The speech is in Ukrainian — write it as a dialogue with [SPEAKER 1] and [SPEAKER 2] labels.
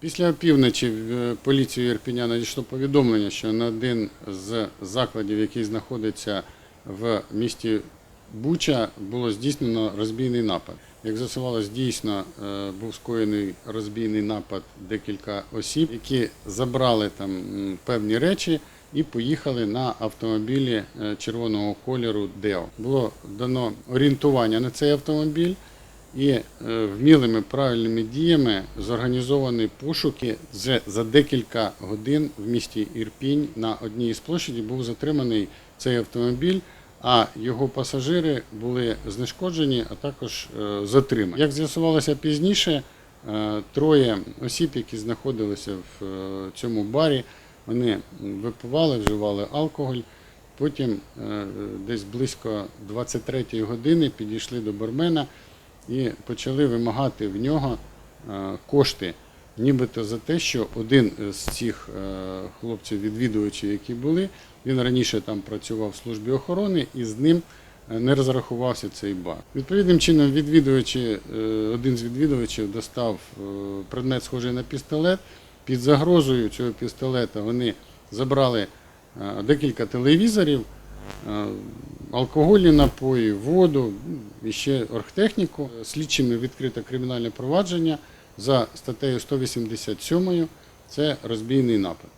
[SPEAKER 1] Після опівночі в е, поліцію Ірпіня надійшло повідомлення, що на один з закладів, який знаходиться в місті Буча, було здійснено розбійний напад. Як з'ясувалось, дійсно е, був скоєний розбійний напад декілька осіб, які забрали там певні речі і поїхали на автомобілі е, червоного кольору Део. Було дано орієнтування на цей автомобіль. І е, вмілими правильними діями зорганізовані пошуки Вже за декілька годин в місті Ірпінь на одній із площаді був затриманий цей автомобіль, а його пасажири були знешкоджені, а також е, затримані. Як з'ясувалося пізніше, е, троє осіб, які знаходилися в цьому барі, вони випивали, вживали алкоголь. Потім десь близько 23-ї години підійшли до бармена і почали вимагати в нього е, кошти, нібито за те, що один з цих е, хлопців-відвідувачів, які були, він раніше там працював в службі охорони і з ним е, не розрахувався цей бар. Відповідним чином, відвідувачі, один з відвідувачів достав предмет, схожий на пістолет. Під загрозою цього пістолета вони забрали декілька телевізорів, алкогольні напої, воду і ще оргтехніку. Слідчими відкрито кримінальне провадження за статтею 187 це розбійний напад.